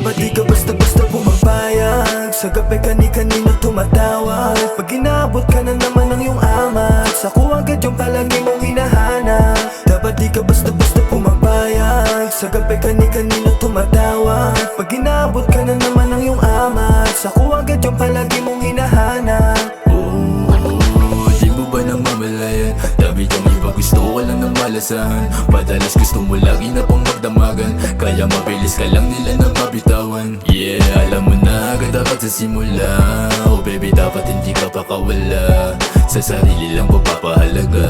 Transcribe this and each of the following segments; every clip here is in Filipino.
Dapat di ka basta-basta pumapayag. Sa gabi kani-kanino tumatawag. Pag inaabot ka na naman ng iyong amat Sa agad yung palagi mong hinahanap. Dapat di ka basta-basta pumapayag. Sa gabi kani-kanino tumatawag. Pag inaabot ka na naman ng iyong amat Sa agad yung palagi mong hinahanap? Dami kang iba gusto ko lang ng malasahan. Madalas gusto mo lagi na pang magdamagan Kaya mabilis ka lang nila na mabitawan Yeah, alam mo na agad dapat sa simula. Oh baby, dapat hindi ka pa kawala. Sa sarili lang papapahalaga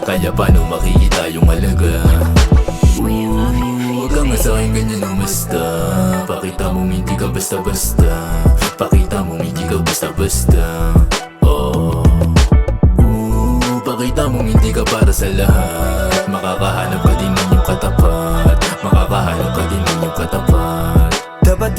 Kaya paano makikita yung halaga Huwag ka nga sa'kin ganyan umasta Pakita mong hindi ka basta-basta. Pakita mong hindi ka basta-basta. Oh Ooh, Pakita mong hindi ka para sa lahat. Makakahanap ka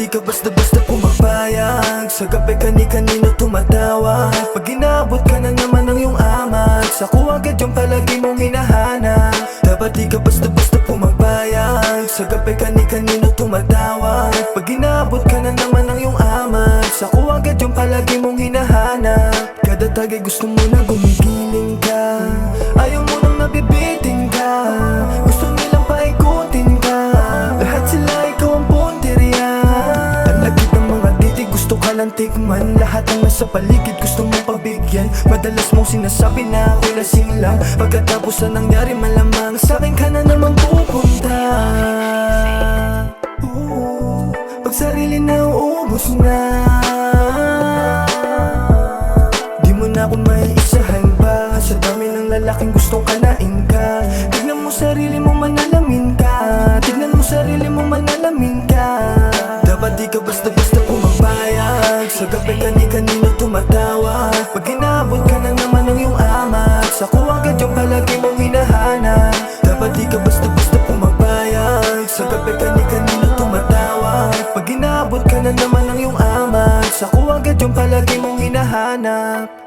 di ka basta-basta pumapayag. Sa gabi kani-kanino tumatawag. Pag inaabot ka na naman ng iyong amat Sa agad yung palagi mong hinahanap Dapat di ka basta-basta pumapayag. Sa gabi kani-kanino tumatawag. Pag inaabot ka na naman ng iyong amat Sa agad yung palagi mong hinahanap Kada tagay gusto mo na gumigiling ka tikman Lahat ng nasa paligid gusto mong pagbigyan Madalas mong sinasabi na ako'y lasing lang. Pagkatapos na nangyari malamang Sa akin ka na naman pupunta. Ooh, Pag sarili na uubos na. Di mo na ako may isahan pa. Sa dami ng lalaking gustong kanain ka. Tignan mo sarili mo manalamin up.